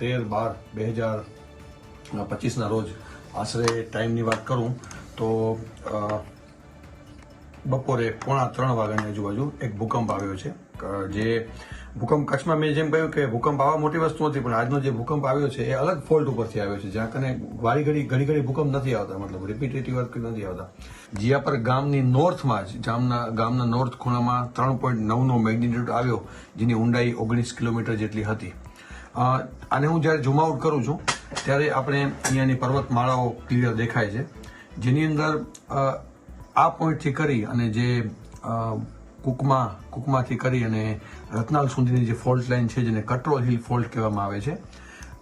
તેર બાર બે હજાર પચીસના રોજ આશરે ટાઈમની વાત કરું તો બપોરે પોણા ત્રણ વાગ્યાની આજુબાજુ એક ભૂકંપ આવ્યો છે. જે ભૂકંપ કચ્છમાં મેં જેમ કહ્યું કે ભૂકંપ આવવા મોટી વસ્તુ નથી, પણ આજનો જે ભૂકંપ આવ્યો છે એ અલગ ફોલ્ટ ઉપરથી આવ્યો છે, જ્યાં કને વારી ઘડી ઘડી ઘડી ભૂકંપ નથી આવતા, મતલબ રિપીટેટિવ વર્ક નથી આવતા. જીયાપર ગામની નોર્થમાં જ, જામના, ગામના નોર્થ ખૂણામાં ત્રણ પોઈન્ટ નવનો મેગ્નિટ્યુડ આવ્યો, જેની ઊંડાઈ ઓગણીસ કિલોમીટર જેટલી હતી. આને હું જ્યારે ઝૂમ આઉટ કરું છું ત્યારે આપણે અહીંયાની પર્વતમાળાઓ ક્લિયર દેખાય છે. જેની અંદર આ પોઈન્ટથી કરી અને જે કુકમા કુકમાથી કરી અને રત્નાલ સુધીની જે ફોલ્ટ લાઈન છે જેને કટરો હિલ ફોલ્ટ કહેવામાં આવે છે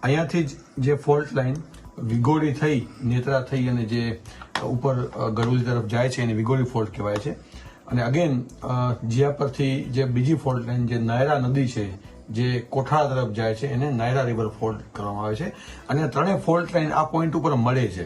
અહીંયાથી જ જે ફોલ્ટ લાઈન વિગોડી થઈ નેત્રા થઈ અને જે ઉપર અ, તરફ જાય છે એને વિગોડી ફોલ્ટ કહેવાય છે. અને અગેન જ્યાં પરથી જે બીજી ફોલ્ટ લાઈન જે નાયરા નદી છે જે કોઠાળા તરફ જાય છે, એને નાયરા રિવર ફોલ્ટ કરવામાં આવે છે. અને ત્રણેય ફોલ્ટ લાઈન આ પોઈન્ટ ઉપર મળે છે.